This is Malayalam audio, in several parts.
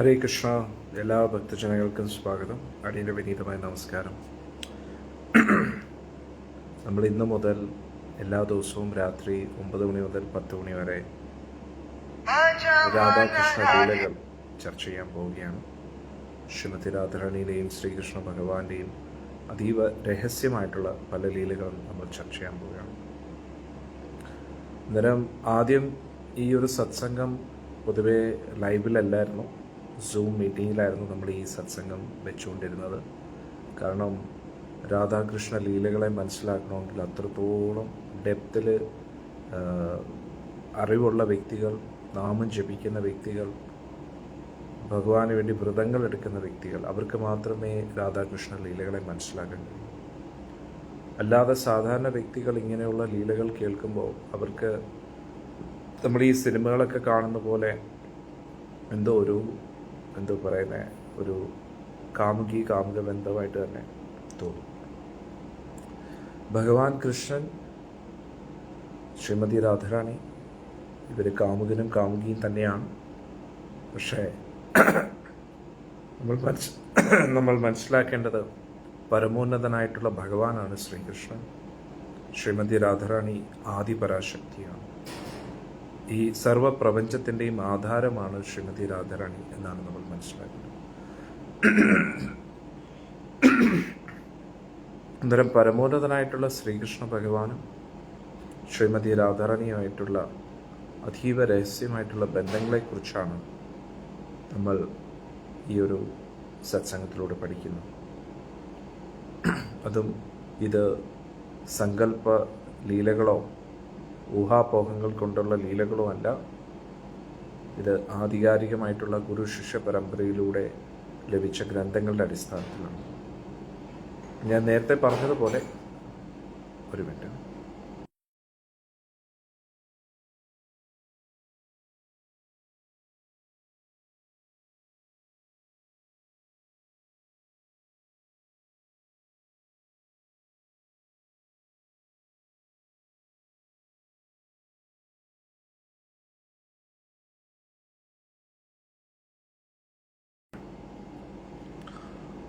ഹരേ കൃഷ്ണ എല്ലാ ഭക്തജനങ്ങൾക്കും സ്വാഗതം. അടിയന്റെ വിനീതമായ നമസ്കാരം. നമ്മൾ ഇന്ന് മുതൽ എല്ലാ ദിവസവും രാത്രി ഒമ്പത് മണി മുതൽ പത്ത് മണി വരെ രാധാകൃഷ്ണ ലീലകൾ ചർച്ച ചെയ്യാൻ പോവുകയാണ്. ശ്രീമതി രാധാറാണിയുടെയും ശ്രീകൃഷ്ണ ഭഗവാന്റെയും അതീവ രഹസ്യമായിട്ടുള്ള പല ലീലകളും നമ്മൾ ചർച്ച ചെയ്യാൻ പോവുകയാണ്. അന്നേരം ആദ്യം ഈ ഒരു സത്സംഗം പൊതുവേ ലൈവിലല്ലായിരുന്നു. സൂം മീറ്റിങ്ങിലായിരുന്നു നമ്മൾ ഈ സത്സംഗം വെച്ചുകൊണ്ടിരുന്നത് കാരണം രാധാകൃഷ്ണ ലീലകളെ മനസ്സിലാക്കണമെങ്കിൽ അത്രത്തോളം ഡെപ്തിൽ അറിവുള്ള വ്യക്തികൾ നാമം ജപിക്കുന്ന വ്യക്തികൾ ഭഗവാന് വേണ്ടി വ്രതങ്ങൾ എടുക്കുന്ന വ്യക്തികൾ അവർക്ക് മാത്രമേ രാധാകൃഷ്ണ ലീലകളെ മനസ്സിലാക്കാൻ കഴിയൂ. അല്ലാതെ സാധാരണ വ്യക്തികൾ ഇങ്ങനെയുള്ള ലീലകൾ കേൾക്കുമ്പോൾ അവർക്ക് നമ്മൾ ഈ സിനിമകളൊക്കെ കാണുന്ന പോലെ എന്തോ ഒരു എന്തോ പറയുന്നത് ഒരു കാമുകി കാമുക ബന്ധമായിട്ട് തന്നെ തോന്നും. ഭഗവാൻ കൃഷ്ണൻ ശ്രീമതി രാധാറാണി ഇവർ കാമുകനും കാമുകിയും തന്നെയാണ്. പക്ഷേ നമ്മൾ മനസ് നമ്മൾ മനസ്സിലാക്കേണ്ടത് പരമോന്നതനായിട്ടുള്ള ഭഗവാനാണ് ശ്രീകൃഷ്ണൻ. ശ്രീമതി രാധാറാണി ആദിപരാശക്തിയാണ്. ഈ സർവ പ്രപഞ്ചത്തിന്റെയും ആധാരമാണ് ശ്രീമതി രാധാറാണി എന്നാണ് നമ്മൾ മനസ്സിലാക്കുന്നത്. അന്നേരം പരമോന്നതനായിട്ടുള്ള ശ്രീകൃഷ്ണ ഭഗവാനും ശ്രീമതി രാധാറാണിയുമായിട്ടുള്ള അതീവ രഹസ്യമായിട്ടുള്ള ബന്ധങ്ങളെക്കുറിച്ചാണ് നമ്മൾ ഈ ഒരു സത്സംഗത്തിലൂടെ പഠിക്കുന്നത്. അതും ഇത് സങ്കല്പ ലീലകളോ ഊഹാപോഹങ്ങൾ കൊണ്ടുള്ള ലീലകളുമല്ല. ഇത് ആധികാരികമായിട്ടുള്ള ഗുരു ശിഷ്യ പരമ്പരയിലൂടെ ലഭിച്ച ഗ്രന്ഥങ്ങളുടെ അടിസ്ഥാനത്തിലാണ്. ഞാൻ നേരത്തെ പറഞ്ഞതുപോലെ ഒരു മിനിറ്റ്.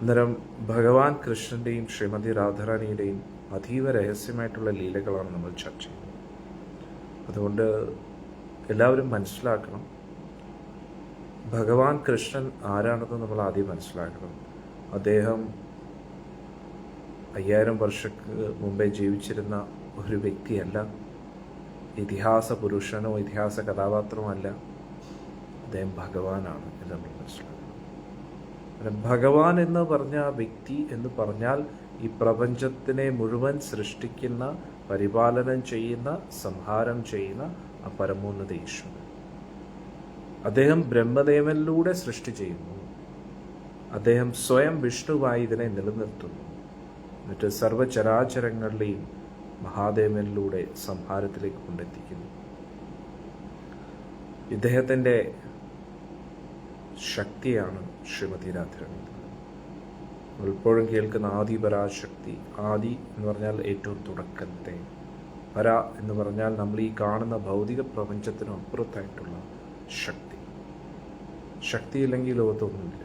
അന്നേരം ഭഗവാൻ കൃഷ്ണന്റെയും ശ്രീമതി രാധാറാണിയുടെയും അതീവ രഹസ്യമായിട്ടുള്ള ലീലകളാണ് നമ്മൾ ചർച്ച ചെയ്യുന്നത്. അതുകൊണ്ട് എല്ലാവരും മനസ്സിലാക്കണം ഭഗവാൻ കൃഷ്ണൻ ആരാണെന്ന് നമ്മൾ ആദ്യം മനസ്സിലാക്കണം. അദ്ദേഹം അയ്യായിരം വർഷക്ക് മുമ്പേ ജീവിച്ചിരുന്ന ഒരു വ്യക്തിയല്ല. ഇതിഹാസ പുരുഷനോ ഇതിഹാസ കഥാപാത്രമോ അല്ല അദ്ദേഹം ഭഗവാനാണ് എന്ന് നമ്മൾ മനസ്സിലാക്കണം. ഭഗവാൻ എന്ന് പറഞ്ഞ വ്യക്തി എന്ന് പറഞ്ഞാൽ ഈ പ്രപഞ്ചത്തിനെ മുഴുവൻ സൃഷ്ടിക്കുന്ന പരിപാലനം ചെയ്യുന്ന സംഹാരം ചെയ്യുന്ന ആ പരമോന്നത ഈശ്വരൻ അദ്ദേഹം ബ്രഹ്മദേവനിലൂടെ സൃഷ്ടി ചെയ്യുന്നു. അദ്ദേഹം സ്വയം വിഷ്ണുവായി ഇതിനെ നിലനിർത്തുന്നു. എന്നിട്ട് സർവചരാചരങ്ങളിലെയും മഹാദേവനിലൂടെ സംഹാരത്തിലേക്ക് കൊണ്ടെത്തിക്കുന്നു. ഇദ്ദേഹത്തിന്റെ ശക്തിയാണ് ശ്രീമതി രാധാരണി ഇപ്പോഴും കേൾക്കുന്ന ആദി പരാശക്തി ആദി എന്ന് പറഞ്ഞാൽ ഏറ്റവും തുടക്കത്തെ പര എന്ന് പറഞ്ഞാൽ നമ്മൾ ഈ കാണുന്ന ഭൗതിക പ്രപഞ്ചത്തിനും അപ്പുറത്തായിട്ടുള്ള ശക്തി. ശക്തി ഇല്ലെങ്കിൽ ലോകത്തൊന്നുമില്ല.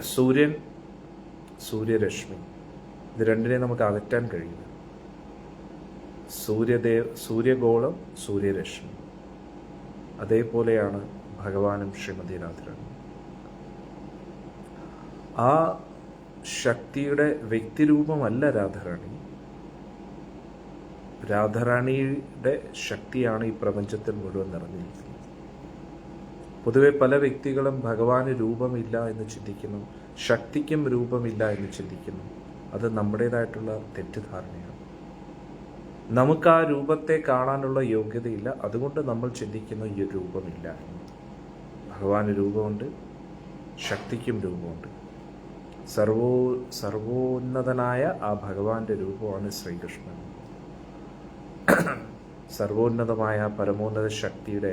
സൂര്യൻ സൂര്യരശ്മി ഇത് രണ്ടിനെ നമുക്ക് അകറ്റാൻ കഴിയില്ല. സൂര്യദേവ് സൂര്യഗോളം സൂര്യരശ്മി. അതേപോലെയാണ് ഭഗവാനും ശ്രീമതി രാധാറാണി ആ ശക്തിയുടെ വ്യക്തിരൂപമല്ല രാധാറാണി. രാധാറാണിയുടെ ശക്തിയാണ് ഈ പ്രപഞ്ചത്തിൽ മുഴുവൻ നിറഞ്ഞിരിക്കുന്നത്. പൊതുവെ പല വ്യക്തികളും ഭഗവാന് രൂപമില്ല എന്ന് ചിന്തിക്കുന്നു ശക്തിക്കും രൂപമില്ല എന്ന് ചിന്തിക്കുന്നു. അത് നമ്മുടേതായിട്ടുള്ള തെറ്റിദ്ധാരണയാണ്. നമുക്ക് ആ രൂപത്തെ കാണാനുള്ള യോഗ്യതയില്ല. അതുകൊണ്ട് നമ്മൾ ചിന്തിക്കുന്ന ഈ രൂപമില്ല ഭഗവാന് രൂപമുണ്ട് ശക്തിക്കും രൂപമുണ്ട്. സർവോ സർവോന്നതനായ ആ ഭഗവാന്റെ രൂപമാണ് ശ്രീകൃഷ്ണൻ. സർവോന്നതമായ പരമോന്നത ശക്തിയുടെ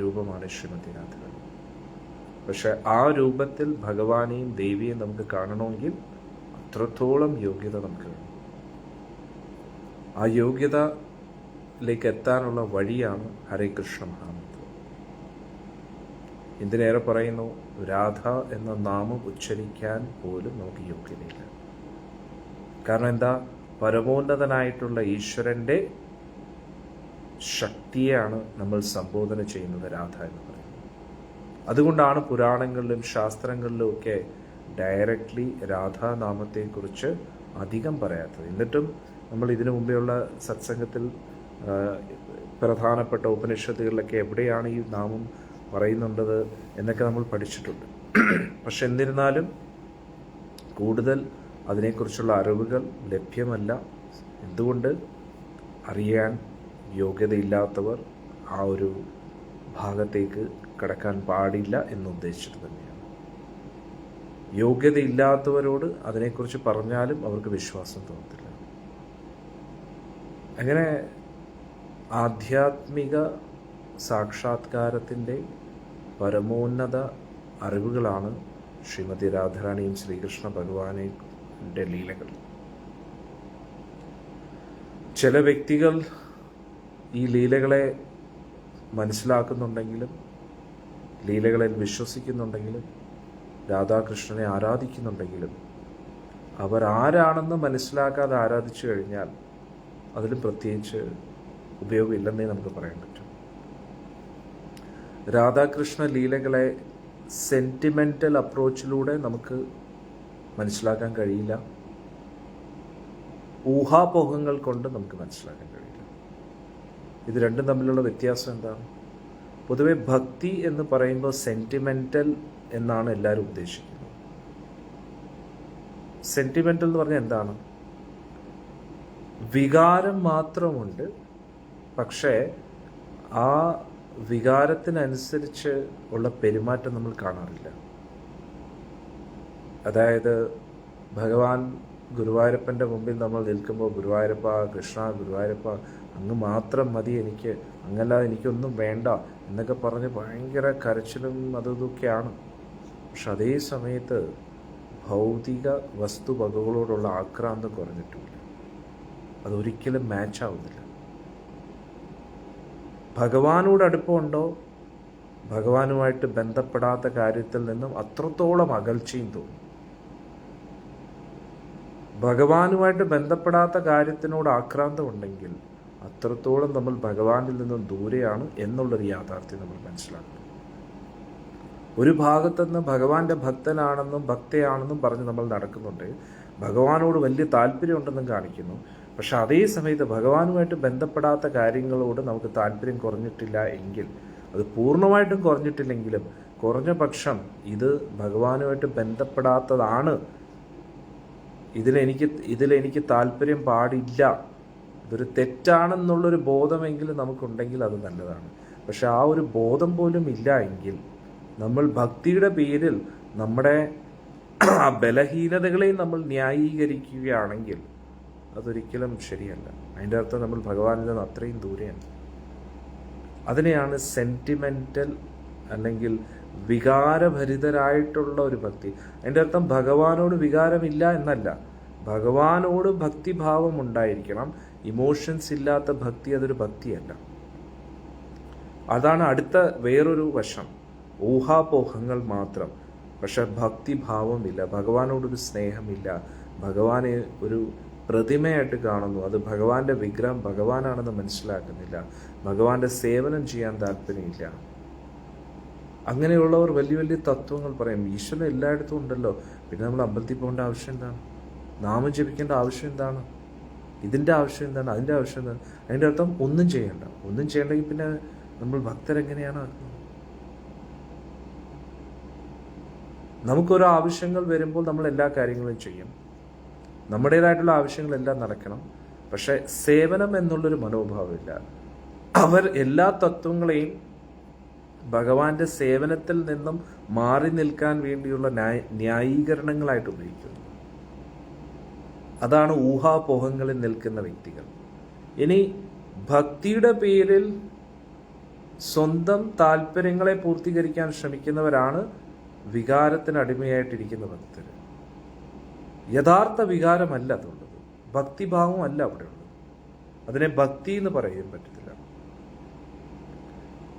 രൂപമാണ് ശ്രീമതി പക്ഷെ ആ രൂപത്തിൽ ഭഗവാനെയും ദേവിയെയും നമുക്ക് കാണണമെങ്കിൽ അത്രത്തോളം യോഗ്യത നമുക്ക് വേണം. ആ യോഗ്യതയിലേക്ക് എത്താനുള്ള വഴിയാണ് ഹരേ കൃഷ്ണ മഹാമന്ത്രം. എന്തിനേറെ പറയുന്നു? രാധ എന്ന നാമം ഉച്ചരിക്കാൻ പോലും നമുക്ക് യോഗ്യതയില്ല. കാരണം എന്താ? പരമോന്നതനായിട്ടുള്ള ഈശ്വരന്റെ ശക്തിയാണ് നമ്മൾ സംബോധന ചെയ്യുന്നത് രാധ എന്ന് പറയുന്നത്. അതുകൊണ്ടാണ് പുരാണങ്ങളിലും ശാസ്ത്രങ്ങളിലും ഒക്കെ ഡയറക്ട്ലി രാധാനാമത്തെക്കുറിച്ച് അധികം പറയാത്തത്. എന്നിട്ടും നമ്മൾ ഇതിനു മുമ്പെയുള്ള സത്സംഗത്തിൽ പ്രധാനപ്പെട്ട ഉപനിഷത്തുകളിലൊക്കെ എവിടെയാണ് ഈ നാമം പറയുന്നുണ്ടത് എന്നൊക്കെ നമ്മൾ പഠിച്ചിട്ടുണ്ട്. പക്ഷെ എന്നിരുന്നാലും കൂടുതൽ അതിനെക്കുറിച്ചുള്ള അറിവുകൾ ലഭ്യമല്ല. എന്തുകൊണ്ട്? അറിയാൻ യോഗ്യതയില്ലാത്തവർ ആ ഒരു ഭാഗത്തേക്ക് കടക്കാൻ പാടില്ല എന്നുദ്ദേശിച്ചിട്ട് തന്നെയാണ്. യോഗ്യതയില്ലാത്തവരോട് അതിനെക്കുറിച്ച് പറഞ്ഞാലും അവർക്ക് വിശ്വാസം തോന്നത്തില്ല. അങ്ങനെ ആധ്യാത്മിക സാക്ഷാത്കാരത്തിന്റെ പരമോന്നത അറിവുകളാണ് ശ്രീമതി രാധാറാണിയും ശ്രീകൃഷ്ണ ഭഗവാനെ ലീലകൾ. ചില വ്യക്തികൾ ഈ ലീലകളെ മനസ്സിലാക്കുന്നുണ്ടെങ്കിലും ലീലകളിൽ വിശ്വസിക്കുന്നുണ്ടെങ്കിലും രാധാകൃഷ്ണനെ ആരാധിക്കുന്നുണ്ടെങ്കിലും അവർ ആരാണെന്ന് മനസ്സിലാക്കാതെ ആരാധിച്ചു കഴിഞ്ഞാൽ അതിൽ പ്രത്യേകിച്ച് ഉപയോഗമില്ലെന്നേ നമുക്ക് പറ്റും. രാധാകൃഷ്ണ ലീലകളെ സെന്റിമെന്റൽ അപ്രോച്ചിലൂടെ നമുക്ക് മനസ്സിലാക്കാൻ കഴിയില്ല. ഊഹാപോഹങ്ങൾ കൊണ്ട് നമുക്ക് മനസ്സിലാക്കാൻ കഴിയില്ല. ഇത് രണ്ടും തമ്മിലുള്ള വ്യത്യാസം എന്താണ്? പൊതുവെ ഭക്തി എന്ന് പറയുമ്പോൾ സെന്റിമെന്റൽ എന്നാണ് എല്ലാവരും ഉദ്ദേശിക്കുന്നത്. സെന്റിമെന്റൽ എന്ന് പറഞ്ഞാൽ എന്താണ്? വികാരം മാത്രമുണ്ട്. പക്ഷേ ആ വികാരത്തിനനുസരിച്ച് ഉള്ള പെരുമാറ്റം നമ്മൾ കാണാറില്ല. അതായത് ഭഗവാൻ ഗുരുവായൂരപ്പന്റെ മുമ്പിൽ നമ്മൾ നിൽക്കുമ്പോൾ ഗുരുവായൂരപ്പ കൃഷ്ണ ഗുരുവായൂരപ്പ അങ്ങ് മാത്രം മതി എനിക്ക് അങ്ങല്ലാതെ എനിക്കൊന്നും വേണ്ട എന്നൊക്കെ പറഞ്ഞ് ഭയങ്കര കരച്ചിലും അതൊക്കെയാണ് പക്ഷെ അതേ സമയത്ത് ഭൗതിക വസ്തുവകകളോടുള്ള ആക്രാന്തം കുറഞ്ഞിട്ടുമില്ല അതൊരിക്കലും മാച്ച് ആവുന്നില്ല. ഭഗവാനോട് അടുപ്പമുണ്ടോ? ഭഗവാനുമായിട്ട് ബന്ധപ്പെടാത്ത കാര്യത്തിൽ നിന്നും അത്രത്തോളം അകൽച്ചയും തോന്നും. ഭഗവാനുമായിട്ട് ബന്ധപ്പെടാത്ത കാര്യത്തിനോട് ആക്രാന്തം ഉണ്ടെങ്കിൽ അത്രത്തോളം നമ്മൾ ഭഗവാനിൽ നിന്നും ദൂരെയാണ് എന്നുള്ളൊരു യാഥാർത്ഥ്യം നമ്മൾ മനസ്സിലാക്കണം. ഒരു ഭാഗത്തുനിന്ന് ഭഗവാന്റെ ഭക്തനാണെന്നും ഭക്തയാണെന്നും പറഞ്ഞ് നമ്മൾ നടക്കുന്നുണ്ട്. ഭഗവാനോട് വലിയ താല്പര്യമുണ്ടെന്നും കാണിക്കുന്നു. പക്ഷെ അതേ സമയത്ത് ഭഗവാനുമായിട്ട് ബന്ധപ്പെടാത്ത കാര്യങ്ങളോട് നമുക്ക് താല്പര്യം കുറഞ്ഞിട്ടില്ല എങ്കിൽ അത് പൂർണമായിട്ടും കുറഞ്ഞിട്ടില്ലെങ്കിലും കുറഞ്ഞ പക്ഷം ഇത് ഭഗവാനുമായിട്ട് ബന്ധപ്പെടാത്തതാണ്. ഇതിലെനിക്ക് ഇതിലെനിക്ക് താല്പര്യം പാടില്ല. ഇതൊരു തെറ്റാണെന്നുള്ളൊരു ബോധമെങ്കിലും നമുക്കുണ്ടെങ്കിൽ അത് നല്ലതാണ്. പക്ഷെ ആ ഒരു ബോധം പോലും ഇല്ല എങ്കിൽ നമ്മൾ ഭക്തിയുടെ പേരിൽ നമ്മുടെ ബലഹീനതകളെയും നമ്മൾ ന്യായീകരിക്കുകയാണെങ്കിൽ അതൊരിക്കലും ശരിയല്ല. അതിന്റെ അർത്ഥം നമ്മൾ ഭഗവാനിൽ നിന്ന് അത്രയും ദൂരെയാണ്. അതിനെയാണ് സെന്റിമെന്റൽ അല്ലെങ്കിൽ വികാരഭരിതരായിട്ടുള്ള ഒരു ഭക്തി. അതിന്റെ അർത്ഥം ഭഗവാനോട് വികാരമില്ല എന്നല്ല. ഭഗവാനോട് ഭക്തിഭാവം ഉണ്ടായിരിക്കണം. ഇമോഷൻസ് ഇല്ലാത്ത ഭക്തി അതൊരു ഭക്തിയല്ല. അതാണ് അടുത്ത വേറൊരു വശം. ഊഹാപോഹങ്ങൾ മാത്രം. പക്ഷെ ഭക്തിഭാവമില്ല. ഭഗവാനോടൊരു സ്നേഹമില്ല. ഭഗവാനെ ഒരു പ്രതിമയായിട്ട് കാണുന്നു. അത് ഭഗവാന്റെ വിഗ്രഹം ഭഗവാനാണെന്ന് മനസ്സിലാക്കുന്നില്ല. ഭഗവാന്റെ സേവനം ചെയ്യാൻ താല്പര്യമില്ല. അങ്ങനെയുള്ളവർ വലിയ വലിയ തത്വങ്ങൾ പറയും. ഈശ്വരൻ എല്ലായിടത്തും ഉണ്ടല്ലോ. പിന്നെ നമ്മൾ അമ്പലത്തിൽ പോകേണ്ട ആവശ്യം എന്താണ്? നാമം ജപിക്കേണ്ട ആവശ്യം എന്താണ്? ഇതിന്റെ ആവശ്യം എന്താണ്? അതിന്റെ ആവശ്യം എന്താണ്? അതിന്റെ അർത്ഥം ഒന്നും ചെയ്യണ്ട. ഒന്നും ചെയ്യണ്ടെങ്കിൽ പിന്നെ നമ്മൾ ഭക്തരെങ്ങനെയാണ് ആക്കുന്നത്? നമുക്കൊരോ ആവശ്യങ്ങൾ വരുമ്പോൾ നമ്മൾ എല്ലാ കാര്യങ്ങളും ചെയ്യും. നമ്മുടേതായിട്ടുള്ള ആവശ്യങ്ങളെല്ലാം നടക്കണം. പക്ഷെ സേവനം എന്നുള്ളൊരു മനോഭാവമില്ല. അവർ എല്ലാ തത്വങ്ങളെയും ഭഗവാന്റെ സേവനത്തിൽ നിന്നും മാറി നിൽക്കാൻ വേണ്ടിയുള്ള ന്യായ ന്യായീകരണങ്ങളായിട്ട് ഉപയോഗിക്കുന്നു. അതാണ് ഊഹാപോഹങ്ങളിൽ നിൽക്കുന്ന വ്യക്തികൾ. ഇനി ഭക്തിയുടെ പേരിൽ സ്വന്തം താല്പര്യങ്ങളെ പൂർത്തീകരിക്കാൻ ശ്രമിക്കുന്നവരാണ് വികാരത്തിന് അടിമയായിട്ടിരിക്കുന്ന ഭക്തർ. യഥാർത്ഥ വികാരമല്ല അതുള്ളത്. ഭക്തിഭാവം അല്ല അവിടെ ഉള്ളത്. അതിനെ ഭക്തി എന്ന് പറയാൻ പറ്റത്തില്ല.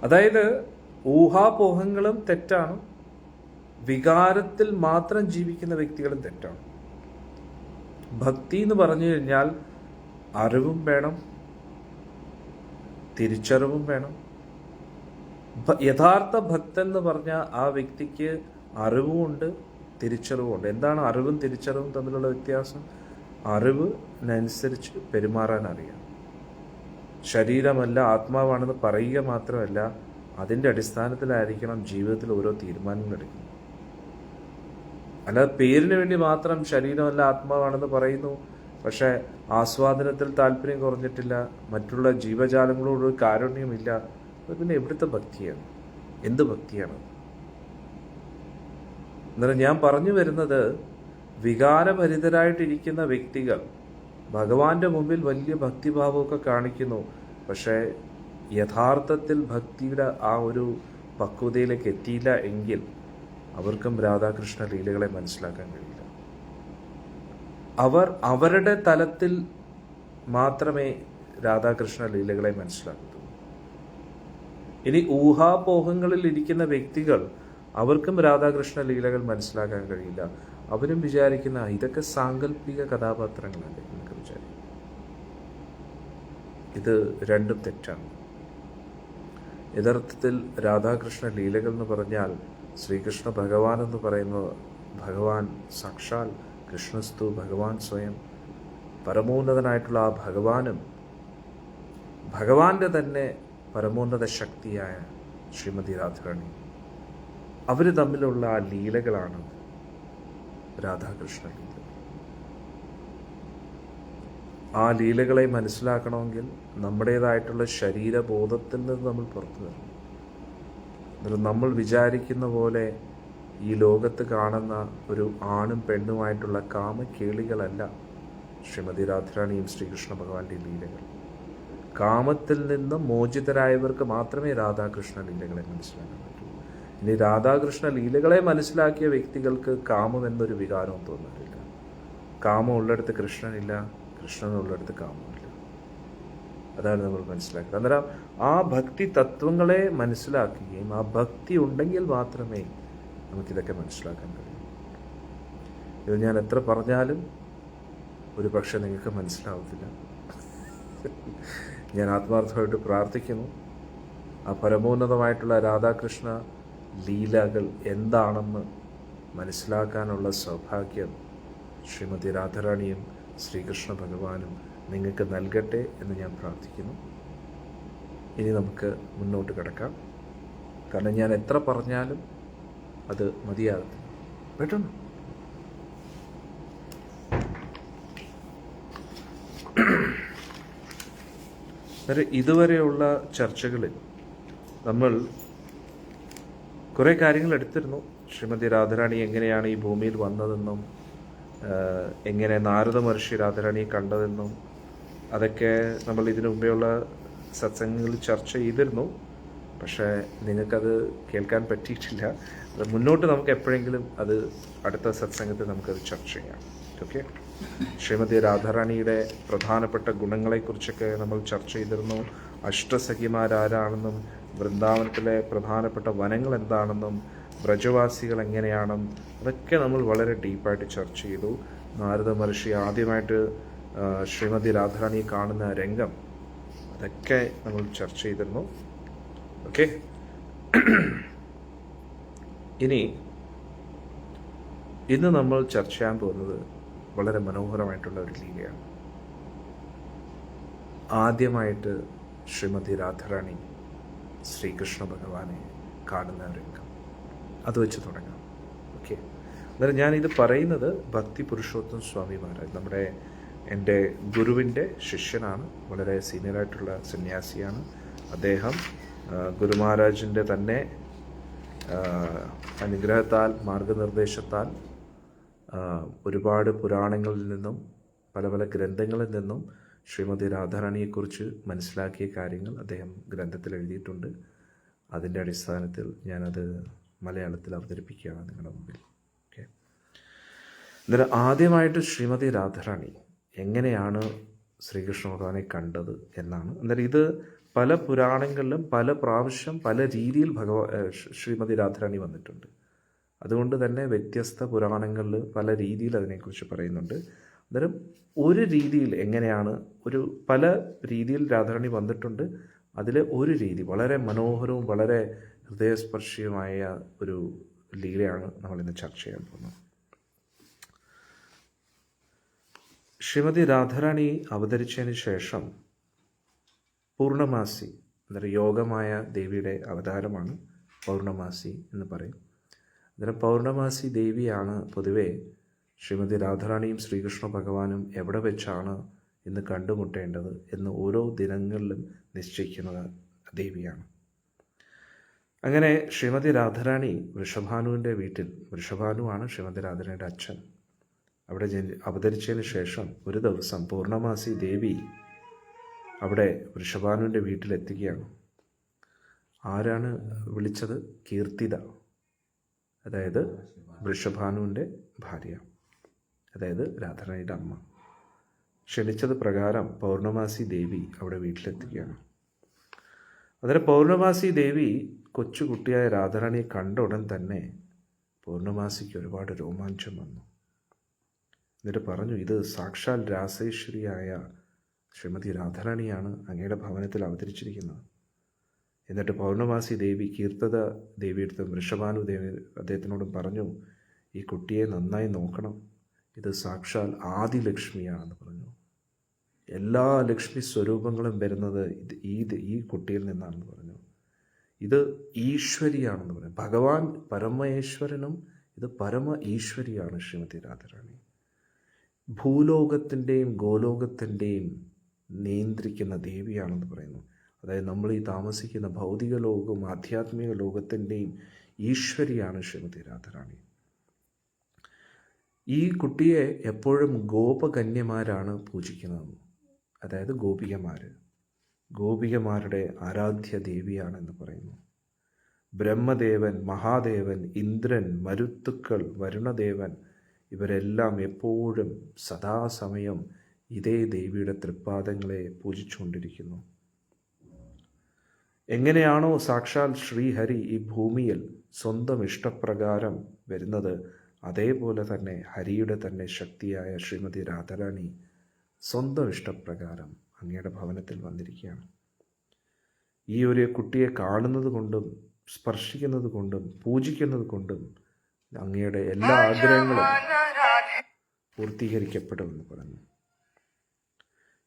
അതായത് ഊഹാപോഹങ്ങളും തെറ്റാണ്. വികാരത്തിൽ മാത്രം ജീവിക്കുന്ന വ്യക്തികളും തെറ്റാണ്. ഭക്തി എന്ന് പറഞ്ഞു കഴിഞ്ഞാൽ അറിവും വേണം തിരിച്ചറിവും വേണം. യഥാർത്ഥ ഭക്തൻ എന്ന് പറഞ്ഞ ആ വ്യക്തിക്ക് അറിവുമുണ്ട് തിരിച്ചറിവുമുണ്ട് എന്താണ് അറിവും തിരിച്ചറിവും തമ്മിലുള്ള വ്യത്യാസം? അറിവിനനുസരിച്ച് പെരുമാറാൻ അറിയാം. ശരീരമല്ല ആത്മാവാണെന്ന് പറയുക മാത്രമല്ല അതിന്റെ അടിസ്ഥാനത്തിലായിരിക്കണം ജീവിതത്തിൽ ഓരോ തീരുമാനങ്ങൾ എടുക്കുന്നത്. അല്ലാതെ പേരിന് വേണ്ടി മാത്രം ശരീരമല്ല ആത്മാവാണെന്ന് പറയുന്നു. പക്ഷേ ആസ്വാദനത്തിൽ താല്പര്യം കുറഞ്ഞിട്ടില്ല മറ്റുള്ള ജീവജാലങ്ങളോട് കാരുണ്യമില്ല അത് പിന്നെ എവിടുത്തെ ഭക്തിയാണ്? എന്ത് ഭക്തിയാണ്? എന്നാലും ഞാൻ പറഞ്ഞു വരുന്നത് വികാരഭരിതരായിട്ടിരിക്കുന്ന വ്യക്തികൾ ഭഗവാന്റെ മുമ്പിൽ വലിയ ഭക്തിഭാവമൊക്കെ കാണിക്കുന്നു. പക്ഷേ യഥാർത്ഥത്തിൽ ഭക്തിയുടെ ആ ഒരു പക്വതയിലേക്ക് എത്തിയില്ല എങ്കിൽ അവർക്കും രാധാകൃഷ്ണ ലീലകളെ മനസ്സിലാക്കാൻ കഴിയില്ല. അവർ അവരുടെ തലത്തിൽ മാത്രമേ രാധാകൃഷ്ണ ലീലകളെ മനസ്സിലാക്കൂ ഇനി ഊഹാപോഹങ്ങളിൽ ഇരിക്കുന്ന വ്യക്തികൾ അവർക്കും രാധാകൃഷ്ണ ലീലകൾ മനസ്സിലാക്കാൻ കഴിയില്ല. അവരും വിചാരിക്കുന്ന ഇതൊക്കെ സാങ്കല്പിക കഥാപാത്രങ്ങളല്ലേ? എന്നൊക്കെ വിചാരിക്കും. ഇത് രണ്ടും തെറ്റാണ്. യഥാർത്ഥത്തിൽ രാധാകൃഷ്ണ ലീലകൾ എന്ന് പറഞ്ഞാൽ ശ്രീകൃഷ്ണ ഭഗവാൻ എന്ന് പറയുന്നത് ഭഗവാൻ സാക്ഷാൽ കൃഷ്ണസ്തു ഭഗവാൻ സ്വയം. പരമോന്നതനായിട്ടുള്ള ആ ഭഗവാനും ഭഗവാന്റെ തന്നെ പരമോന്നത ശക്തിയായ ശ്രീമതി രാധാറാണി അവർ തമ്മിലുള്ള ആ ലീലകളാണ് രാധാകൃഷ്ണ ലീല ആ ലീലകളെ മനസ്സിലാക്കണമെങ്കിൽ നമ്മുടേതായിട്ടുള്ള ശരീരബോധത്തിൽ നിന്ന് നമ്മൾ പുറത്തു വരണം. എന്നിട്ട് നമ്മൾ വിചാരിക്കുന്ന പോലെ ഈ ലോകത്ത് കാണുന്ന ഒരു ആണും പെണ്ണുമായിട്ടുള്ള കാമക്കേളികളല്ല ശ്രീമതി രാധാരാണിയും ശ്രീകൃഷ്ണ ഭഗവാന്റെ ലീലകൾ. കാമത്തിൽ നിന്ന് മോചിതരായവർക്ക് മാത്രമേ രാധാകൃഷ്ണ ലീലകളെ മനസ്സിലാക്കാൻ പറ്റൂ. ഇനി രാധാകൃഷ്ണ ലീലകളെ മനസ്സിലാക്കിയ വ്യക്തികൾക്ക് കാമം എന്നൊരു വികാരവും തോന്നാറില്ല കാമം ഉള്ളിടത്ത് കൃഷ്ണനില്ല കൃഷ്ണൻ ഉള്ളിടത്ത് കാമമില്ല അതാണ് നമ്മൾ മനസ്സിലാക്കുക അന്നേരം ആ ഭക്തി തത്വങ്ങളെ മനസ്സിലാക്കുകയും ആ ഭക്തി ഉണ്ടെങ്കിൽ മാത്രമേ നമുക്കിതൊക്കെ മനസ്സിലാക്കാൻ കഴിയൂ. ഇത് ഞാൻ എത്ര പറഞ്ഞാലും ഒരു പക്ഷെ നിങ്ങൾക്ക് മനസ്സിലാവത്തില്ല. ഞാൻ ആത്മാർത്ഥമായിട്ട് പ്രാർത്ഥിക്കുന്നു. ആ പരമോന്നതമായിട്ടുള്ള രാധാകൃഷ്ണ ലീലകൾ എന്താണെന്ന് മനസ്സിലാക്കാനുള്ള സൗഭാഗ്യം ശ്രീമതി രാധാറാണിയും ശ്രീകൃഷ്ണ ഭഗവാനും നിങ്ങൾക്ക് നൽകട്ടെ എന്ന് ഞാൻ പ്രാർത്ഥിക്കുന്നു. ഇനി നമുക്ക് മുന്നോട്ട് കിടക്കാം. കാരണം ഞാൻ എത്ര പറഞ്ഞാലും അത് മതിയാകത്തില്ല. പെട്ടെന്ന്. ഇതുവരെയുള്ള ചർച്ചകളിൽ നമ്മൾ കുറേ കാര്യങ്ങൾ എടുത്തിരുന്നു. ശ്രീമതി രാധാറാണി എങ്ങനെയാണ് ഈ ഭൂമിയിൽ വന്നതെന്നും എങ്ങനെ നാരദ മഹർഷി രാധാറാണിയെ കണ്ടതെന്നും അതൊക്കെ നമ്മൾ ഇതിനു മുമ്പെയുള്ള സത്സംഗങ്ങളിൽ ചർച്ച ചെയ്തിരുന്നു. പക്ഷേ നിങ്ങൾക്കത് കേൾക്കാൻ പറ്റിയിട്ടില്ല. അത് മുന്നോട്ട് നമുക്ക് എപ്പോഴെങ്കിലും അത് അടുത്ത സത്സംഗത്തിൽ നമുക്കത് ചർച്ച ചെയ്യാം. ഓക്കെ? ശ്രീമതി രാധാറാണിയുടെ പ്രധാനപ്പെട്ട ഗുണങ്ങളെക്കുറിച്ചൊക്കെ നമ്മൾ ചർച്ച ചെയ്തിരുന്നു. അഷ്ടസഖിമാരാരാണെന്നും വൃന്ദാവനത്തിലെ പ്രധാനപ്പെട്ട വനങ്ങൾ എന്താണെന്നും വ്രജവാസികൾ എങ്ങനെയാണെന്നും അതൊക്കെ നമ്മൾ വളരെ ഡീപ്പായിട്ട് ചർച്ച ചെയ്തു. നാരദ മഹർഷി ആദ്യമായിട്ട് ശ്രീമതി രാധാറാണിയെ കാണുന്ന രംഗം അതൊക്കെ നമ്മൾ ചർച്ച ചെയ്തിരുന്നു. ഓക്കെ ഇനി ഇന്ന് നമ്മൾ ചർച്ച ചെയ്യാൻ പോകുന്നത് വളരെ മനോഹരമായിട്ടുള്ള ഒരു ലീലയാണ്. ആദ്യമായിട്ട് ശ്രീമതി രാധാറാണി ശ്രീകൃഷ്ണ ഭഗവാനെ കാണുന്ന രംഗം. അത് വെച്ച് തുടങ്ങാം. ഓക്കെ അന്നേരം ഞാനിത് പറയുന്നത് ഭക്തി പുരുഷോത്തം സ്വാമി മഹാരാജ് നമ്മുടെ എന്റെ ഗുരുവിന്റെ ശിഷ്യനാണ് വളരെ സീനിയറായിട്ടുള്ള സന്യാസിയാണ്. അദ്ദേഹം ഗുരു മഹാരാജിന്റെ തന്നെ അനുഗ്രഹത്താൽ മാർഗനിർദ്ദേശത്താൽ ഒരുപാട് പുരാണങ്ങളിൽ നിന്നും പല പല ഗ്രന്ഥങ്ങളിൽ നിന്നും ശ്രീമതി രാധാറാണിയെക്കുറിച്ച് മനസ്സിലാക്കിയ കാര്യങ്ങൾ അദ്ദേഹം ഗ്രന്ഥത്തിൽ എഴുതിയിട്ടുണ്ട്. അതിന്റെ അടിസ്ഥാനത്തിൽ ഞാനത് മലയാളത്തിൽ അവതരിപ്പിക്കുകയാണ് നിങ്ങളുടെ മുമ്പിൽ. ഓക്കെ അന്നേരം ആദ്യമായിട്ട് ശ്രീമതി രാധാറാണി എങ്ങനെയാണ് ശ്രീകൃഷ്ണ ഭഗവാനെ കണ്ടത് എന്നാണ്. അന്നേരം ഇത് പല പുരാണങ്ങളിലും പല പ്രാവശ്യം പല രീതിയിൽ ഭഗവാ ശ്രീമതി രാധാറാണി വന്നിട്ടുണ്ട്. അതുകൊണ്ട് തന്നെ വ്യത്യസ്ത പുരാണങ്ങളിൽ പല രീതിയിൽ അതിനെക്കുറിച്ച് പറയുന്നുണ്ട്. അന്നേരം ഒരു രീതിയിൽ എങ്ങനെയാണ് ഒരു പല രീതിയിൽ രാധാറാണി വന്നിട്ടുണ്ട്. അതിൽ ഒരു രീതി വളരെ മനോഹരവും വളരെ ഹൃദയസ്പർശിയുമായ ഒരു ലീലയാണ് നമ്മളിന്ന് ചർച്ച ചെയ്യാൻ പോകുന്നത്. ശ്രീമതി രാധാറാണി അവതരിച്ചതിന് ശേഷം പൂർണമാസി അന്നേരം യോഗമായ ദേവിയുടെ അവതാരമാണ് പൗർണമാസി എന്ന് പറയും. അന്നേരം പൗർണമാസി ദേവിയാണ് പൊതുവെ ശ്രീമതി രാധാറാണിയും ശ്രീകൃഷ്ണ ഭഗവാനും എവിടെ വെച്ചാണ് ഇന്ന് കണ്ടുമുട്ടേണ്ടത് എന്ന് ഓരോ ദിനങ്ങളിലും നിശ്ചയിക്കുന്നത് ദേവിയാണ്. അങ്ങനെ ശ്രീമതി രാധാറാണി വൃഷഭാനുവിന്റെ വീട്ടിൽ വൃഷഭാനുവാണ് ശ്രീമതി രാധാറാണിയുടെ അച്ഛൻ. അവിടെ ജനി അവതരിച്ചതിന് ശേഷം ഒരു ദിവസം പൂർണമാസി ദേവി അവിടെ വൃഷഭാനുവിന്റെ വീട്ടിലെത്തുകയാണ്. ആരാണ് വിളിച്ചത്? കീർത്തിത. അതായത് വൃഷഭാനുവിന്റെ ഭാര്യ. അതായത് രാധാറാണിയുടെ അമ്മ. ക്ഷണിച്ചത് പ്രകാരം പൗർണമാസി ദേവി അവിടെ വീട്ടിലെത്തുകയാണ് അന്നേരം പൗർണമാസി ദേവി കൊച്ചുകുട്ടിയായ രാധാറാണിയെ കണ്ട ഉടൻ തന്നെ പൗർണമാസിക്ക് ഒരുപാട് രോമാഞ്ചം വന്നു. എന്നിട്ട് പറഞ്ഞു ഇത് സാക്ഷാൽ രാസേശ്വരിയായ ശ്രീമതി രാധാറാണിയാണ് അങ്ങയുടെ ഭവനത്തിൽ അവതരിച്ചിരിക്കുന്നത്. എന്നിട്ട് പൗർണമാസി ദേവി കീർത്തത ദേവിയെടുത്തും വൃഷഭാനു ദേവി അദ്ദേഹത്തിനോടും പറഞ്ഞു ഈ കുട്ടിയെ നന്നായി നോക്കണം. ഇത് സാക്ഷാൽ ആദി ലക്ഷ്മിയാണെന്ന് പറഞ്ഞു. എല്ലാ ലക്ഷ്മി സ്വരൂപങ്ങളും വരുന്നത് ഇത് ഈ ഈ കുട്ടിയിൽ നിന്നാണെന്ന് പറഞ്ഞു. ഇത് ഈശ്വരിയാണെന്ന് പറഞ്ഞു. ഭഗവാൻ പരമേശ്വരനും ഇത് പരമ ഈശ്വരിയാണ് ശ്രീമതി രാധാറാണി ഭൂലോകത്തിന്റെയും ഗോലോകത്തിന്റെയും നിയന്ത്രിക്കുന്ന ദേവിയാണെന്ന് പറയുന്നു. അതായത് നമ്മൾ ഈ താമസിക്കുന്ന ഭൗതിക ലോകവും ആധ്യാത്മിക ലോകത്തിന്റെയും ഈശ്വരിയാണ് ശ്രീമതി രാധാറാണി ഈ കുട്ടിയെ എപ്പോഴും ഗോപകന്യമാരാണ് പൂജിക്കുന്നത്. അതായത് ഗോപികമാർ ഗോപികമാരുടെ ആരാധ്യ ദേവിയാണെന്ന് പറയുന്നു. ബ്രഹ്മദേവൻ മഹാദേവൻ ഇന്ദ്രൻ മരുത്തുക്കൾ വരുണദേവൻ ഇവരെല്ലാം എപ്പോഴും സദാസമയം ഇതേ ദേവിയുടെ തൃപ്പാദങ്ങളെ പൂജിച്ചുകൊണ്ടിരിക്കുന്നു. എങ്ങനെയാണോ സാക്ഷാൽ ശ്രീഹരി ഈ ഭൂമിയിൽ സ്വന്തം ഇഷ്ടപ്രകാരം വരുന്നത് അതേപോലെ തന്നെ ഹരിയുടെ തന്നെ ശക്തിയായ ശ്രീമതി രാധാറാണി സ്വന്തം ഇഷ്ടപ്രകാരം അങ്ങയുടെ ഭവനത്തിൽ വന്നിരിക്കുകയാണ്. ഈ ഒരു കുട്ടിയെ കാണുന്നത് കൊണ്ടും സ്പർശിക്കുന്നത് കൊണ്ടും പൂജിക്കുന്നത് കൊണ്ടും അങ്ങയുടെ എല്ലാ ആഗ്രഹങ്ങളും പൂർത്തീകരിക്കപ്പെടുമെന്ന് പറഞ്ഞു.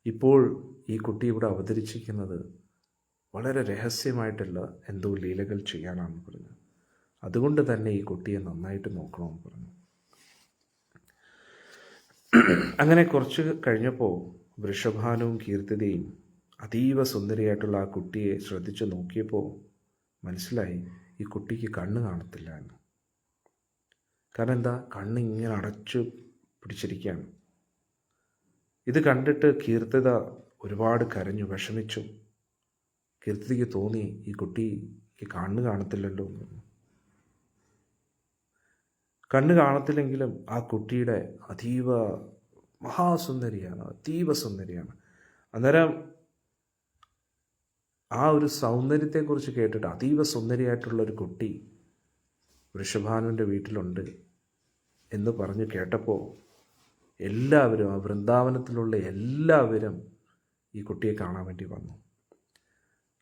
ഇപ്പോൾ ഈ കുട്ടി ഇവിടെ അവതരിച്ചിരിക്കുന്നത് വളരെ രഹസ്യമായിട്ടുള്ള എന്തോ ലീലകൾ ചെയ്യാനാണെന്ന് പറഞ്ഞു. അതുകൊണ്ട് തന്നെ ഈ കുട്ടിയെ നന്നായിട്ട് നോക്കണമെന്ന് പറഞ്ഞു. അങ്ങനെ കുറച്ച് കഴിഞ്ഞപ്പോൾ വൃഷഭാനുവും കീർത്തിതയും അതീവ സുന്ദരിയായിട്ടുള്ള ആ കുട്ടിയെ ശ്രദ്ധിച്ചു നോക്കിയപ്പോൾ മനസ്സിലായി ഈ കുട്ടിക്ക് കണ്ണ് കാണത്തില്ല എന്ന്. കാരണം എന്താ? കണ്ണ് ഇങ്ങനെ അടച്ചു പിടിച്ചിരിക്കുകയാണ്. ഇത് കണ്ടിട്ട് കീർത്തിത ഒരുപാട് കരഞ്ഞു വിഷമിച്ചു. കീർത്തിക്ക് തോന്നി ഈ കുട്ടിക്ക് കണ്ണ് കാണത്തില്ലല്ലോ എന്ന്. കണ്ണ് കാണത്തില്ലെങ്കിലും ആ കുട്ടിയുടെ അതീവ മഹാസുന്ദരിയാണ് അതീവ സുന്ദരിയാണ്. അന്നേരം ആ ഒരു സൗന്ദര്യത്തെക്കുറിച്ച് കേട്ടിട്ട് അതീവ സുന്ദരിയായിട്ടുള്ള ഒരു കുട്ടി വൃഷഭാനുവിന്റെ വീട്ടിലുണ്ട് എന്ന് പറഞ്ഞു കേട്ടപ്പോൾ എല്ലാവരും ആ വൃന്ദാവനത്തിലുള്ള എല്ലാവരും ഈ കുട്ടിയെ കാണാൻ വേണ്ടി വന്നു.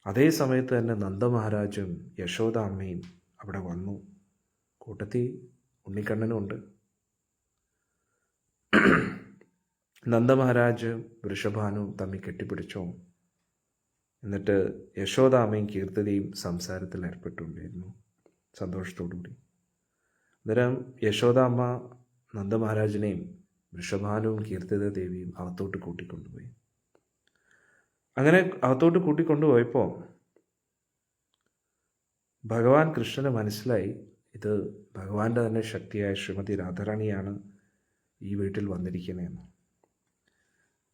അതേ സമയത്ത് തന്നെ നന്ദമഹാരാജും യശോദ അമ്മയും അവിടെ വന്നു. കൂട്ടത്തിൽ ഉണ്ണിക്കണ്ണനും ഉണ്ട് നന്ദമഹാരാജ് വൃഷഭാനുവും തമ്മിൽ കെട്ടിപ്പിടിച്ചോ. എന്നിട്ട് യശോദാമയും കീർത്തിയും സംസാരത്തിൽ ഏർപ്പെട്ടുകൊണ്ടിരുന്നു. സന്തോഷത്തോടുകൂടി. അന്നേരം യശോദാമ്മ നന്ദമഹാരാജിനെയും വൃഷഭാനുവും കീർത്തിത ദേവിയും അകത്തോട്ട് കൂട്ടിക്കൊണ്ടുപോയി. അങ്ങനെ അകത്തോട്ട് കൂട്ടിക്കൊണ്ടുപോയപ്പോൾ ഭഗവാൻ കൃഷ്ണന് മനസ്സിലായി ഇത് ഭഗവാന്റെ തന്നെ ശക്തിയായ ശ്രീമതി രാധാറാണിയാണ് ഈ വീട്ടിൽ വന്നിരിക്കുന്നതെന്ന്.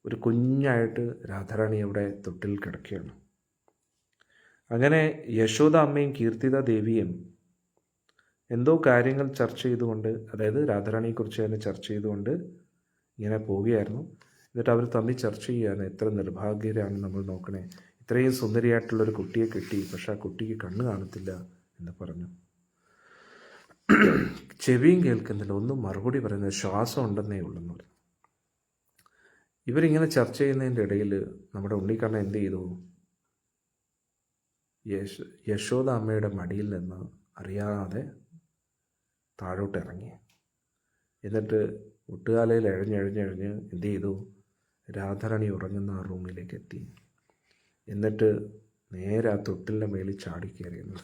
ഒരു കുഞ്ഞായിട്ട് രാധാറാണി അവിടെ തൊട്ടിൽ കിടക്കുകയാണ്. അങ്ങനെ യശോദ അമ്മയും കീർത്തിത ദേവിയും എന്തോ കാര്യങ്ങൾ ചർച്ച ചെയ്തുകൊണ്ട് അതായത് രാധാറാണിയെക്കുറിച്ച് തന്നെ ചർച്ച ചെയ്തുകൊണ്ട് ഇങ്ങനെ പോവുകയായിരുന്നു. എന്നിട്ട് അവർ തമ്മിൽ ചർച്ച ചെയ്യാണ് എത്ര നിർഭാഗ്യരാണ് നമ്മൾ നോക്കണേ. ഇത്രയും സുന്ദരിയായിട്ടുള്ളൊരു കുട്ടിയെ കിട്ടി പക്ഷേ ആ കുട്ടിക്ക് കണ്ണ് കാണത്തില്ല എന്ന് പറഞ്ഞു. ചെവിയും കേൾക്കുന്നില്ല. ഒന്നും മറുപടി പറയുന്നത് ശ്വാസം ഉണ്ടെന്നേ ഉള്ളെന്ന് പറയും ഇവരിങ്ങനെ ചർച്ച ചെയ്യുന്നതിന്റെ ഇടയിൽ നമ്മുടെ ഉണ്ണിക്കണ്ണ എന്ത് ചെയ്തു? യശ് യശോദ അമ്മയുടെ മടിയിൽ നിന്ന് അറിയാതെ താഴോട്ട് ഇറങ്ങി എന്നിട്ട് ഒട്ടുകാലയിൽ എഴഞ്ഞെഴഞ്ഞെഴഞ്ഞ് എന്ത് ചെയ്തു? രാധാറാണി ഉറങ്ങുന്ന ആ റൂമിലേക്ക് എത്തി. എന്നിട്ട് നേരെ ആ തൊട്ടിലിന്റെ മേളിൽ ചാടിക്കയറിയുന്നു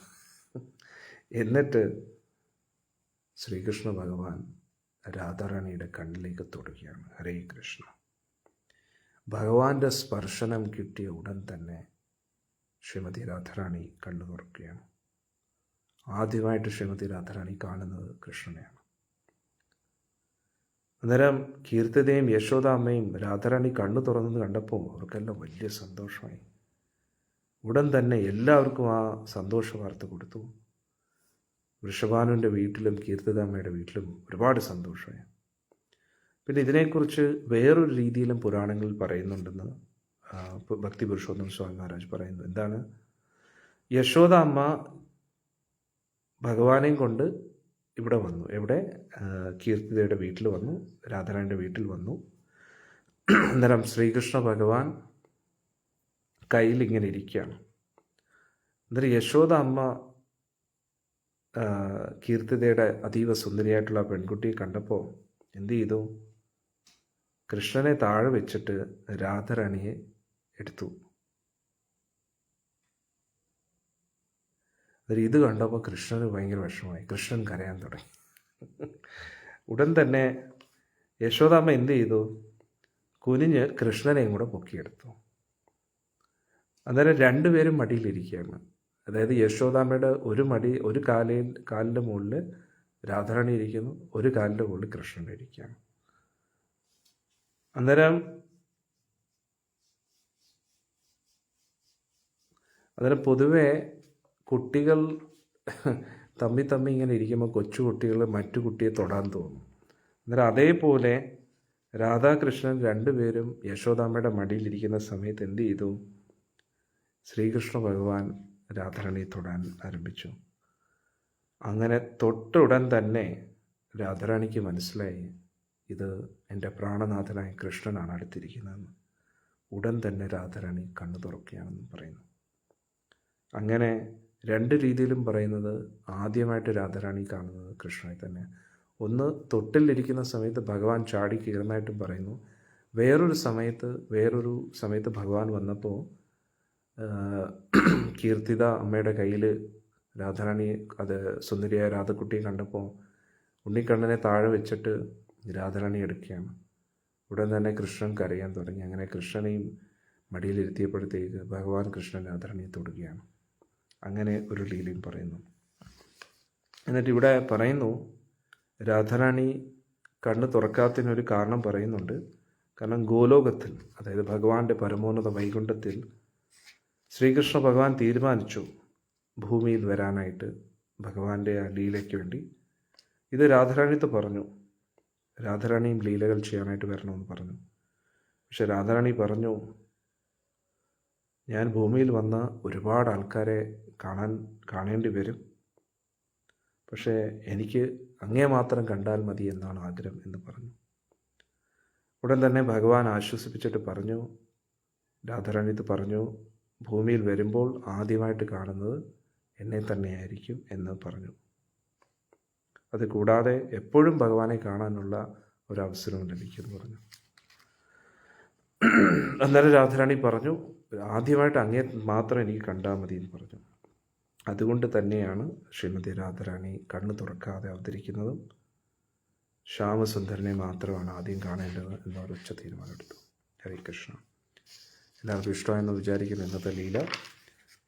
എന്നിട്ട് ശ്രീകൃഷ്ണ ഭഗവാൻ രാധാറാണിയുടെ കണ്ണിലേക്ക് തൊടുകയാണ്. ഹരേ കൃഷ്ണ. ഭഗവാന്റെ സ്പർശനം കിട്ടിയ ഉടൻ തന്നെ ശ്രീമതി രാധാറാണി കണ്ണു തുറക്കുകയാണ്. ആദ്യമായിട്ട് ശ്രീമതി രാധാറാണി കാണുന്നത് കൃഷ്ണനെയാണ്. അന്നേരം കീർത്തിതയും യശോദാമ്മയും രാധാറാണി കണ്ണു തുറന്നത് കണ്ടപ്പോൾ അവർക്കെല്ലാം വലിയ സന്തോഷമായി. ഉടൻ തന്നെ എല്ലാവർക്കും ആ സന്തോഷ വാർത്ത കൊടുത്തു. വൃഷഭാനുവിന്റെ വീട്ടിലും കീർത്തിതാമ്മയുടെ വീട്ടിലും ഒരുപാട് സന്തോഷമായി. പിന്നെ ഇതിനെക്കുറിച്ച് വേറൊരു രീതിയിലും പുരാണങ്ങളിൽ പറയുന്നുണ്ടെന്ന് ഭക്തി പുരുഷോത്തം സ്വാമി മഹാരാജ് പറയുന്നു. എന്താണ്? യശോദ അമ്മ ഭഗവാനെയും കൊണ്ട് ഇവിടെ വന്നു. എവിടെ? കീർത്തിതയുടെ വീട്ടിൽ വന്നു രാധാരായന്റെ വീട്ടിൽ വന്നു. അന്നേരം ശ്രീകൃഷ്ണ ഭഗവാൻ കയ്യിൽ ഇങ്ങനെ ഇരിക്കുകയാണ്. അന്നേരം യശോദ അമ്മ കീർത്തിതയുടെ അതീവ സുന്ദരിയായിട്ടുള്ള പെൺകുട്ടിയെ കണ്ടപ്പോൾ എന്ത് ചെയ്തു? കൃഷ്ണനെ താഴെ വെച്ചിട്ട് രാധാറാണിയെ എടുത്തു. ഇത് കണ്ടപ്പോൾ കൃഷ്ണന് ഭയങ്കര വിഷമമായി. കൃഷ്ണൻ കരയാൻ തുടങ്ങി. ഉടൻ തന്നെ യശോദാമ്മ എന്ത് ചെയ്തു? കുനിഞ്ഞ് കൃഷ്ണനെയും കൂടെ പൊക്കിയെടുത്തു. അന്നേരം രണ്ടുപേരും മടിയിലിരിക്കുകയാണ്. അതായത് യശോദാമ്മയുടെ ഒരു മടി ഒരു കാലിൽ കാലിന്റെ മുകളിൽ രാധാറാണി ഇരിക്കുന്നു ഒരു കാലിന്റെ മുകളിൽ കൃഷ്ണൻ ഇരിക്കുകയാണ്. അന്നേരം അന്നേരം പൊതുവേ കുട്ടികൾ തമ്മി തമ്മി ഇങ്ങനെ ഇരിക്കുമ്പോൾ കൊച്ചു കുട്ടികൾ മറ്റു കുട്ടിയെ തൊടാൻ തോന്നും. അന്നേരം അതേപോലെ രാധാകൃഷ്ണൻ രണ്ടുപേരും യശോദാമ്മയുടെ മടിയിലിരിക്കുന്ന സമയത്ത് എന്ത് ചെയ്തു? ശ്രീകൃഷ്ണ ഭഗവാൻ രാധാറാണിയെ തൊടാൻ ആരംഭിച്ചു. അങ്ങനെ തൊട്ടുടൻ തന്നെ രാധാറാണിക്ക് മനസ്സിലായി ഇത് എന്റെ പ്രാണനാഥനായ കൃഷ്ണനാണ് അടുത്തിരിക്കുന്നതെന്ന് ഉടൻ തന്നെ രാധാറാണി കണ്ണു തുറക്കുകയാണെന്ന് പറയുന്നു. അങ്ങനെ രണ്ട് രീതിയിലും പറയുന്നത് ആദ്യമായിട്ട് രാധാറാണി കാണുന്നത് കൃഷ്ണനെ തന്നെ. ഒന്ന് തൊട്ടിലിരിക്കുന്ന സമയത്ത് ഭഗവാൻ ചാടി കീറുന്നതായിട്ടും പറയുന്നു. വേറൊരു സമയത്ത് വേറൊരു സമയത്ത് ഭഗവാൻ വന്നപ്പോൾ കീർത്തിത അമ്മയുടെ കയ്യിൽ രാധാറാണി അത് സുന്ദരിയായ രാധക്കുട്ടിയെ കണ്ടപ്പോൾ ഉണ്ണിക്കണ്ണനെ താഴെ വെച്ചിട്ട് രാധാറാണി എടുക്കുകയാണ്. ഉടൻ തന്നെ കൃഷ്ണൻ കരയാൻ തുടങ്ങി. അങ്ങനെ കൃഷ്ണനെയും മടിയിലിരുത്തിയപ്പോഴത്തേക്ക് ഭഗവാൻ കൃഷ്ണൻ രാധാറാണിയെ തൊടുകയാണ്. അങ്ങനെ ഒരു ലീലയും പറയുന്നു. എന്നിട്ട് ഇവിടെ പറയുന്നു രാധാറാണി കണ്ണ് തുറക്കാത്തതിനൊരു കാരണം പറയുന്നുണ്ട്. കാരണം ഗോലോകത്തിൽ അതായത് ഭഗവാന്റെ പരമോന്നത വൈകുണ്ഠത്തിൽ ശ്രീകൃഷ്ണ ഭഗവാൻ തീരുമാനിച്ചു ഭൂമിയിൽ വരാനായിട്ട് ഭഗവാന്റെ ആ ലീലയ്ക്ക് വേണ്ടി. ഇത് രാധാറാണിത്ത് പറഞ്ഞു. രാധാറാണിയും ലീലകൾ ചെയ്യാനായിട്ട് വരണമെന്ന് പറഞ്ഞു. പക്ഷെ രാധാറാണി പറഞ്ഞു ഞാൻ ഭൂമിയിൽ വന്ന ഒരുപാട് ആൾക്കാരെ കാണാൻ കാണേണ്ടി വരും. പക്ഷേ എനിക്ക് അങ്ങേ മാത്രം കണ്ടാൽ മതി എന്നാണ് ആഗ്രഹം എന്ന് പറഞ്ഞു. ഉടൻ തന്നെ ഭഗവാൻ ആശ്വസിപ്പിച്ചിട്ട് പറഞ്ഞു രാധാറാണിത്ത് പറഞ്ഞു ഭൂമിയിൽ വരുമ്പോൾ ആദ്യമായിട്ട് കാണുന്നത് എന്നെ തന്നെയായിരിക്കും എന്ന് പറഞ്ഞു. അത് കൂടാതെ എപ്പോഴും ഭഗവാനെ കാണാനുള്ള ഒരവസരവും ലഭിക്കുമെന്ന് പറഞ്ഞു. അന്നേരം രാധാരാണി പറഞ്ഞു ആദ്യമായിട്ട് അങ്ങേ മാത്രം എനിക്ക് കണ്ടാൽ മതി എന്ന് പറഞ്ഞു. അതുകൊണ്ട് തന്നെയാണ് ശ്രീമതി രാധാരാണി കണ്ണു തുറക്കാതെ അവതരിക്കുന്നതും ശ്യാമസുന്ദരനെ മാത്രമാണ് ആദ്യം കാണേണ്ടത് എന്നൊരു ഉച്ച തീരുമാനമെടുത്തു. ഹരേ കൃഷ്ണ. എല്ലാവർക്കും ഇഷ്ടമായെന്ന് വിചാരിക്കുന്നു ഇന്നത്തെ ലീല.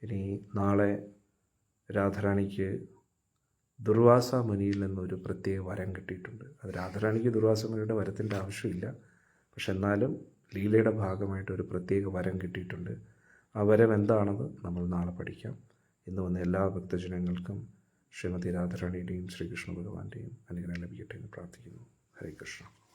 ഇനി നാളെ രാധാറാണിക്ക് ദുർവാസ മുനിയിൽ നിന്നൊരു പ്രത്യേക വരം കിട്ടിയിട്ടുണ്ട്. അത് രാധാറാണിക്ക് ദുർവാസ മുനിയുടെ വരത്തിന്റെ ആവശ്യമില്ല. പക്ഷെ എന്നാലും ലീലയുടെ ഭാഗമായിട്ട് ഒരു പ്രത്യേക വരം കിട്ടിയിട്ടുണ്ട്. ആ വരം എന്താണെന്ന് നമ്മൾ നാളെ പഠിക്കാം. ഇന്ന് വന്ന എല്ലാ ഭക്തജനങ്ങൾക്കും ശ്രീമതി രാധാറാണിയുടെയും ശ്രീകൃഷ്ണ ഭഗവാന്റെയും അനുഗ്രഹം ലഭിക്കട്ടെ എന്ന് പ്രാർത്ഥിക്കുന്നു. ഹരേ കൃഷ്ണ.